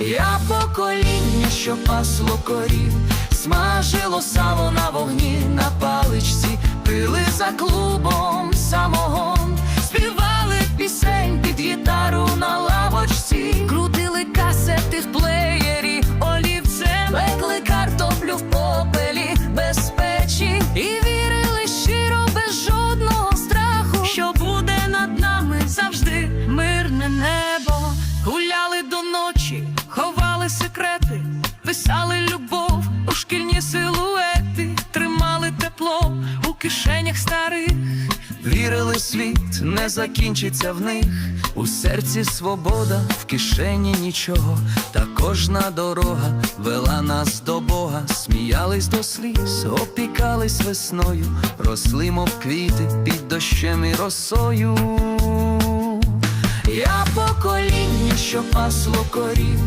Я покоління, що пасло корів, смажило сало на вогні на паличці, пили за клубом самогон, співали пісень під гітару на лавочці, крутили касети в плеєрі, олівцем, пекли картоплю в попелі без печі і вірили щиро без жодного страху, що буде над нами завжди мирне небо. Шкільні силуети, тримали тепло у кишенях старих. Вірили, світ не закінчиться в них, у серці свобода, в кишені нічого, та кожна дорога вела нас до Бога, сміялись до сліз, опікались весною, росли, мов квіти під дощем і росою. Я покоління, що пасло корів,